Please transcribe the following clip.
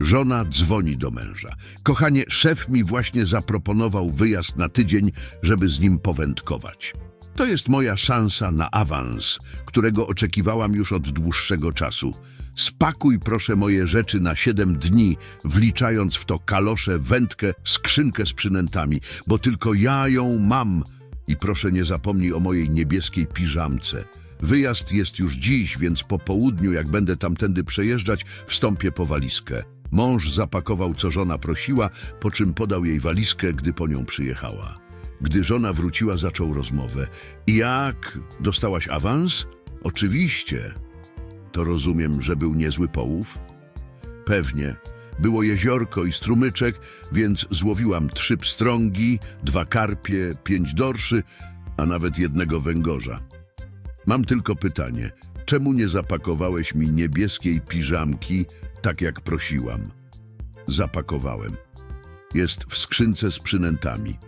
Żona dzwoni do męża. Kochanie, szef mi właśnie zaproponował wyjazd na tydzień, żeby z nim powędkować. To jest moja szansa na awans, którego oczekiwałam już od dłuższego czasu. Spakuj proszę moje rzeczy na siedem dni, wliczając w to kalosze, wędkę, skrzynkę z przynętami, bo tylko ja ją mam. I proszę nie zapomnij o mojej niebieskiej piżamce. Wyjazd jest już dziś, więc po południu, jak będę tamtędy przejeżdżać, wstąpię po walizkę. Mąż zapakował, co żona prosiła, po czym podał jej walizkę, gdy po nią przyjechała. Gdy żona wróciła, zaczął rozmowę. Jak? Dostałaś awans? Oczywiście. To rozumiem, że był niezły połów? Pewnie. Było jeziorko i strumyczek, więc złowiłam trzy pstrągi, dwa karpie, pięć dorszy, a nawet jednego węgorza. Mam tylko pytanie. Czemu nie zapakowałeś mi niebieskiej piżamki, tak jak prosiłam? Zapakowałem. Jest w skrzynce z przynętami.